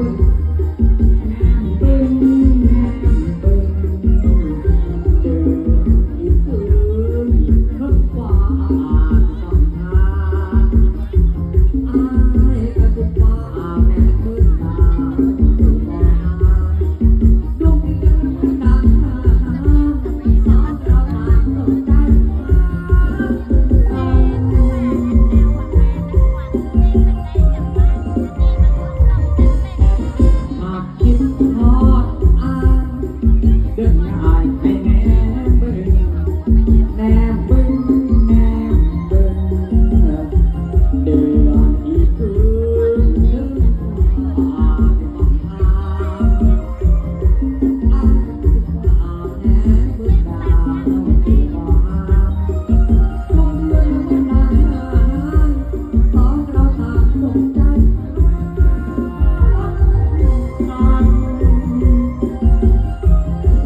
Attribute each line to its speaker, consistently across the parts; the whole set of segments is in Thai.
Speaker 1: มึง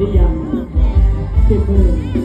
Speaker 1: ดียามสิบหมื่น